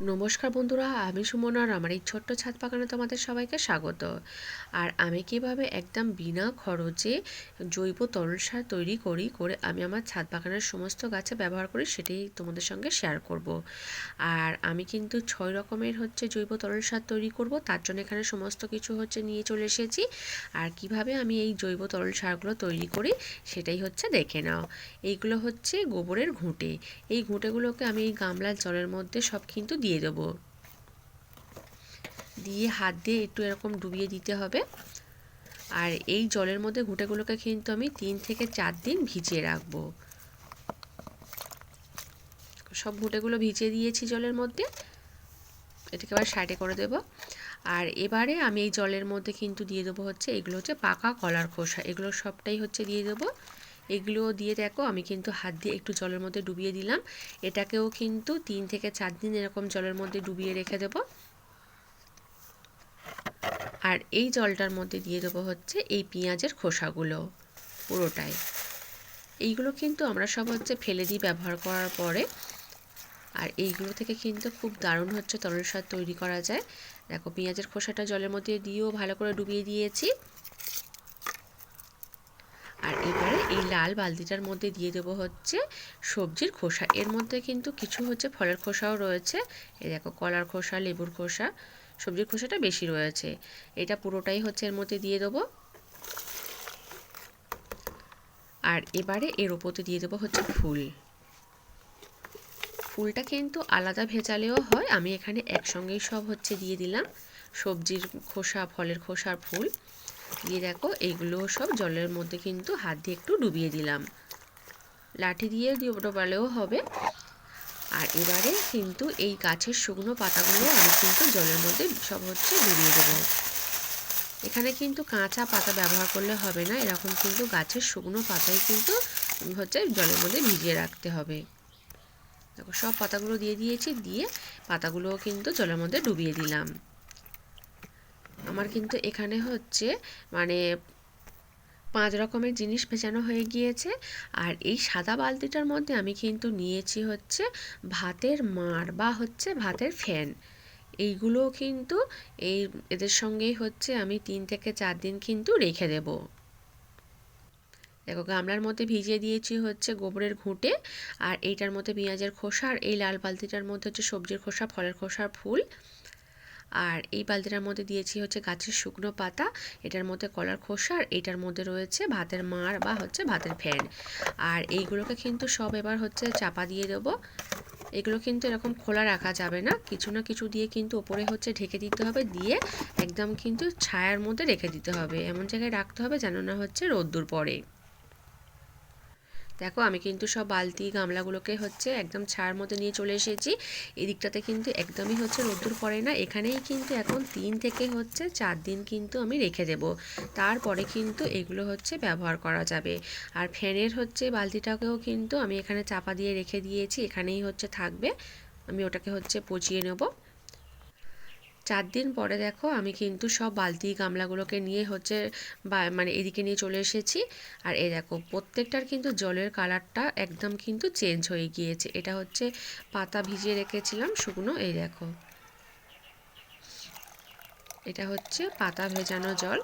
নমস্কার বন্ধুরা, আমি সুমন আর আমার এই ছোট্ট ছাদ বাগানে তোমাদের সবাইকে স্বাগত। আর আমি কীভাবে একদম বিনা খরচে জৈব তরল সার তৈরি করি, করে আমি আমার ছাদ বাগানের সমস্ত গাছে ব্যবহার করি, সেটাই তোমাদের সঙ্গে শেয়ার করব। আর আমি কিন্তু ছয় রকমের হচ্ছে জৈব তরল সার তৈরি করব, তার জন্য এখানে সমস্ত কিছু হচ্ছে নিয়ে চলে এসেছি। আর কীভাবে আমি এই জৈব তরল সারগুলো তৈরি করি, সেটাই হচ্ছে দেখে নাও। এইগুলো হচ্ছে গোবরের ঘুঁটে। এই ঘুঁটেগুলোকে আমি এই গামলার জলের মধ্যে সব কিন্তু দিয়ে দেবো। দিয়ে হাত দিয়ে একটু এরকম ডুবিয়ে দিতে হবে। আর এই জলের মধ্যে ঘুঁটেগুলোকে কিন্তু আমি তিন থেকে চার দিন ভিজিয়ে রাখব। সব ঘুঁটেগুলো ভিজিয়ে দিয়েছি জলের মধ্যে। এটাকে আবার সাইডে করে দেব। আর এবারে আমি এই জলের মধ্যে কিন্তু দিয়ে দেবো হচ্ছে এগুলো হচ্ছে পাকা কলার খোসা। এগুলো সবটাই হচ্ছে দিয়ে দেবো। এগুলো দিয়ে দেখো, আমি কিন্তু হাত দিয়ে একটু জলের মধ্যে ডুবিয়ে দিলাম। এটাকেও কিন্তু তিন থেকে চার দিন এরকম জলের মধ্যে ডুবিয়ে রেখে দেব। আর এই জলটার মধ্যে দিয়ে দেবো হচ্ছে এই পেঁয়াজের খোসাগুলো পুরোটাই। এইগুলো কিন্তু আমরা সব হচ্ছে ফেলে দিই ব্যবহার করার পরে। আর এইগুলো থেকে কিন্তু খুব দারুণ হচ্ছে তরল সার তৈরি করা যায়। দেখো, পেঁয়াজের খোসাটা জলের মধ্যে দিয়েও ভালো করে ডুবিয়ে দিয়েছি। আর এবারে এই লাল বালতিটার মধ্যে দিয়ে দেবো হচ্ছে সবজির খোসা। এর মধ্যে কিন্তু কিছু হচ্ছে ফলের খোসাও রয়েছে। এই দেখো, কলার খোসা, লেবুর খোসা, সবজির খোসাটা বেশি রয়েছে। এটা পুরোটাই হচ্ছে এর মধ্যে দিয়ে দেবো। আর এবারে এর ওপরে দিয়ে দেবো হচ্ছে ফুল। ফুলটা কিন্তু আলাদা ভেজালেও হয়। আমি এখানে একসঙ্গেই সব হচ্ছে দিয়ে দিলাম। সবজির খোসা, ফলের খোসার ফুল। দিয়ে দেখো এইগুলো সব জলের মধ্যে কিন্তু হাত দিয়ে একটু ডুবিয়ে দিলাম। লাঠি দিয়ে ডোবালেও হবে। আর এবারে কিন্তু এই গাছের শুকনো পাতাগুলো আমি কিন্তু জলের মধ্যে সব হচ্ছে ডুবিয়ে দেবো। এখানে কিন্তু কাঁচা পাতা ব্যবহার করলে হবে না, এরকম কিন্তু গাছের শুকনো পাতাই কিন্তু হচ্ছে জলের মধ্যে ভিজিয়ে রাখতে হবে। দেখো, সব পাতাগুলো দিয়ে দিয়েছি, দিয়ে পাতাগুলোও কিন্তু জলের মধ্যে ডুবিয়ে দিলাম। আমার কিন্তু এখানে হচ্ছে মানে পাঁচ রকমের জিনিস ভেজানো হয়ে গিয়েছে। আর এই সাদা বালতিটার মধ্যে আমি কিন্তু নিয়েছি হচ্ছে ভাতের মাড় বা হচ্ছে ভাতের ফ্যান। এইগুলো কিন্তু এই এদের সঙ্গেই হচ্ছে আমি তিন থেকে চার দিন কিন্তু রেখে দেব। দেখো গামলার মধ্যে ভিজিয়ে দিয়েছি হচ্ছে গোবরের ঘুঁটে আর এইটার মধ্যে পেঁয়াজের খোসা আর এই লাল বালতিটার মধ্যে হচ্ছে সবজির খোসা, ফলের খোসার ফুল আর এই বালতিটার মধ্যে দিয়েছি হচ্ছে গাছের শুকনো পাতা, এটার মধ্যে কলার খোসা আর এটার মধ্যে রয়েছে ভাতের মার বা হচ্ছে ভাতের ফ্যান আর এইগুলোকে কিন্তু সব এবার হচ্ছে চাপা দিয়ে দেবো। এগুলো কিন্তু এরকম খোলা রাখা যাবে না, কিছু না কিছু দিয়ে কিন্তু ওপরে হচ্ছে ঢেকে দিতে হবে, দিয়ে একদম কিন্তু ছায়ার মধ্যে রেখে দিতে হবে। এমন জায়গায় রাখতে হবে যেন না হচ্ছে রোদ্দুর পড়ে। দেখো, আমি কিন্তু সব বালতি গামলাগুলোকে হচ্ছে একদম ছায়ার মধ্যে নিয়ে চলে এসেছি। এদিকটাতে কিন্তু একদমই হচ্ছে রোদ্দুর পড়ে না। এখানেই কিন্তু এখন তিন থেকে হচ্ছে চার দিন কিন্তু আমি রেখে দেব। তারপরে কিন্তু এগুলো হচ্ছে ব্যবহার করা যাবে। আর ফ্যানের হচ্ছে বালতিটাকেও কিন্তু আমি এখানে চাপা দিয়ে রেখে দিয়েছি। এখানেই হচ্ছে থাকবে। আমি ওটাকে হচ্ছে পচিয়ে নেব। চার দিন পরে দেখো আমি কিন্তু সব বালতি গামলাগুলোকে নিয়ে হচ্ছে বা মানে এদিকে নিয়ে চলে এসেছি। আর এই দেখো, প্রত্যেকটার কিন্তু জলের কালারটা একদম কিন্তু চেঞ্জ হয়ে গিয়েছে। এটা হচ্ছে পাতা ভিজিয়ে রেখেছিলাম শুকনো, এই দেখো। এটা হচ্ছে পাতা ভেজানো জল।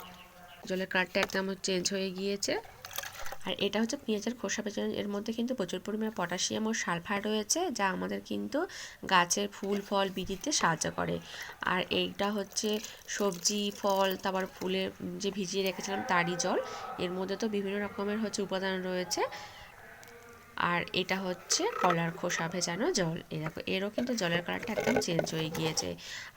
জলের কালারটা একদম চেঞ্জ হয়ে গিয়েছে। আর এটা হচ্ছে পেঁয়াজের খোসা পেঁচানো এর মধ্যে কিন্তু প্রচুর পরিমাণে পটাশিয়াম ও সালফার রয়েছে, যা আমাদের কিন্তু গাছের ফুল, ফল বৃদ্ধিতে সাহায্য করে। আর এইটা হচ্ছে সবজি, ফল, তারপর ফুলের যে ভিজিয়ে রেখেছিলাম তারই জল। এর মধ্যে তো বিভিন্ন রকমের হচ্ছে উপাদান রয়েছে। আর এটা হচ্ছে কলার খোসা ভেজানো জল। এ দেখো, এরও কিন্তু জলের কালারটা একদম চেঞ্জ হয়ে গিয়েছে।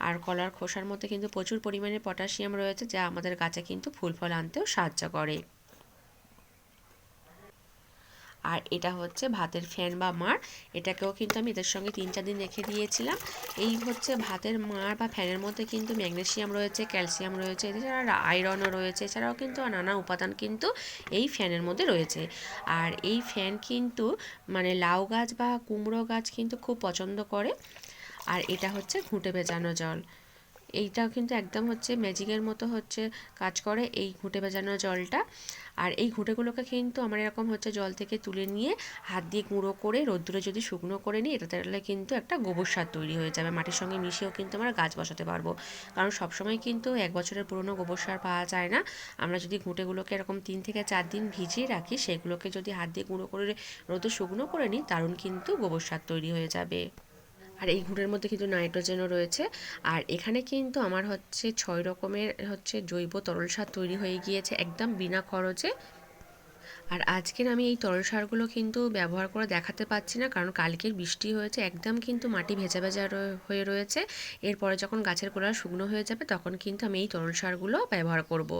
আর কলার খোসার মধ্যে কিন্তু প্রচুর পরিমাণে পটাশিয়াম রয়েছে, যা আমাদের গাছে কিন্তু ফুল, ফল আনতেও সাহায্য করে। আর এটা হচ্ছে ভাতের ফ্যান বা মার। এটাকেও কিন্তু আমি এদের সঙ্গে তিন চার দিন রেখে দিয়েছিলাম। এই হচ্ছে ভাতের মার বা ফ্যানের মধ্যে কিন্তু ম্যাগনেশিয়াম রয়েছে, ক্যালসিয়াম রয়েছে, এছাড়া আয়রনও রয়েছে, এছাড়াও কিন্তু নানা উপাদান কিন্তু এই ফ্যানের মধ্যে রয়েছে। আর এই ফ্যান কিন্তু মানে লাউ গাছ বা কুমড়ো গাছ কিন্তু খুব পছন্দ করে। আর এটা হচ্ছে ঘুঁটে ভেজানো জল। এইটা কিন্তু একদম হচ্ছে ম্যাজিকের মতো হচ্ছে কাজ করে এই ঘুঁটে ভেজানো জলটা। আর এই ঘুঁটেগুলোকে কিন্তু আমার এরকম হচ্ছে জল থেকে তুলে নিয়ে হাত দিয়ে গুঁড়ো করে রোদ্দুরে যদি শুকনো করে নিই এটা তাহলে কিন্তু একটা গোবর সার তৈরি হয়ে যাবে। মাটির সঙ্গে মিশিয়েও কিন্তু আমরা গাছ বসাতে পারব। কারণ সবসময় কিন্তু এক বছরের পুরনো গোবর সার পাওয়া যায় না। আমরা যদি ঘুঁটেগুলোকে এরকম তিন থেকে চার দিন ভিজিয়ে রাখি, সেগুলোকে যদি হাত দিয়ে গুঁড়ো করে রোদে শুকনো করে নিই, দারুণ কিন্তু গোবর সার তৈরি হয়ে যাবে। আর এই গুঁড়ের মধ্যে কিন্তু নাইট্রোজেনও রয়েছে। আর এখানে কিন্তু আমার হচ্ছে ছয় রকমের হচ্ছে জৈব তরল সার তৈরি হয়ে গিয়েছে একদম বিনা খরচে। আর আজকের আমি এই তরল সারগুলো কিন্তু ব্যবহার করে দেখাতে পাচ্ছি না, কারণ কালকের বৃষ্টি হয়েছে, একদম কিন্তু মাটি ভেজা ভেজা হয়ে রয়েছে। এরপরে যখন গাছের গোড়া শুকনো হয়ে যাবে, তখন কিন্তু আমি এই তরল সারগুলো ব্যবহার করব।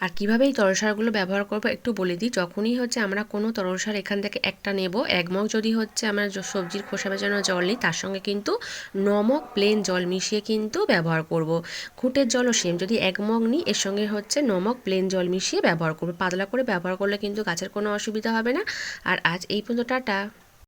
আর কীভাবে এই তরল সারগুলো ব্যবহার করব একটু বলে দিই। যখনই হচ্ছে আমরা কোনো তরল সার এখান থেকে একটা নেব, এক মগ যদি হচ্ছে আমরা সবজির খোসা ভেজানো জল নিই, তার সঙ্গে কিন্তু নমক প্লেন জল মিশিয়ে কিন্তু ব্যবহার করব। খুঁটের জলও সেম যদি এক মগ নিই, এর সঙ্গে হচ্ছে নমক প্লেন জল মিশিয়ে ব্যবহার করব। পাতলা করে ব্যবহার করলে কিন্তু গাছের কোনো অসুবিধা হবে না। আর আজ এই পর্যন্ত, টাটা।